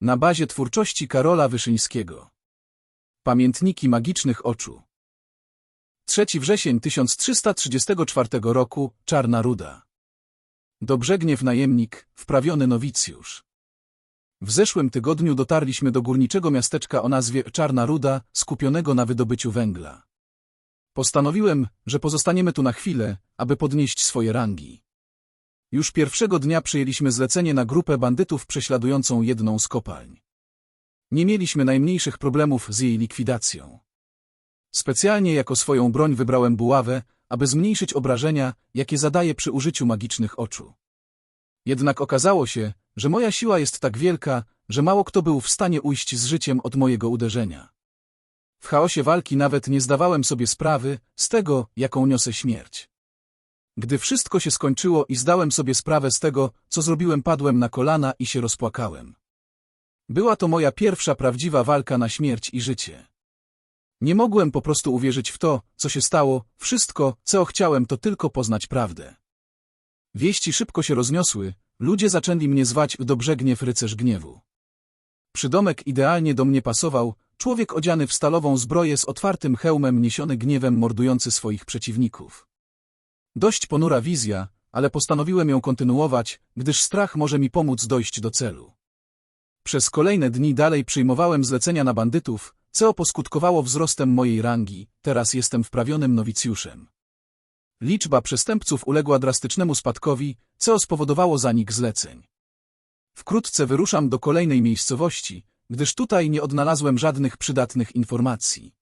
Na bazie twórczości Karola Wyszyńskiego. Pamiętniki magicznych oczu. 3 wrzesień 1334 roku, Czarna Ruda. Dobrzegniew najemnik, wprawiony nowicjusz. W zeszłym tygodniu dotarliśmy do górniczego miasteczka o nazwie Czarna Ruda, skupionego na wydobyciu węgla. Postanowiłem, że pozostaniemy tu na chwilę, aby podnieść swoje rangi. Już pierwszego dnia przyjęliśmy zlecenie na grupę bandytów prześladującą jedną z kopalń. Nie mieliśmy najmniejszych problemów z jej likwidacją. Specjalnie jako swoją broń wybrałem buławę, aby zmniejszyć obrażenia, jakie zadaje przy użyciu magicznych oczu. Jednak okazało się, że moja siła jest tak wielka, że mało kto był w stanie ujść z życiem od mojego uderzenia. W chaosie walki nawet nie zdawałem sobie sprawy z tego, jaką niosę śmierć. Gdy wszystko się skończyło i zdałem sobie sprawę z tego, co zrobiłem, padłem na kolana i się rozpłakałem. Była to moja pierwsza prawdziwa walka na śmierć i życie. Nie mogłem po prostu uwierzyć w to, co się stało, wszystko, co chciałem, to tylko poznać prawdę. Wieści szybko się rozniosły, ludzie zaczęli mnie zwać w Dobrzegniew rycerz gniewu. Przydomek idealnie do mnie pasował, człowiek odziany w stalową zbroję z otwartym hełmem niesiony gniewem mordujący swoich przeciwników. Dość ponura wizja, ale postanowiłem ją kontynuować, gdyż strach może mi pomóc dojść do celu. Przez kolejne dni dalej przyjmowałem zlecenia na bandytów, co poskutkowało wzrostem mojej rangi, teraz jestem wprawionym nowicjuszem. Liczba przestępców uległa drastycznemu spadkowi, co spowodowało zanik zleceń. Wkrótce wyruszam do kolejnej miejscowości, gdyż tutaj nie odnalazłem żadnych przydatnych informacji.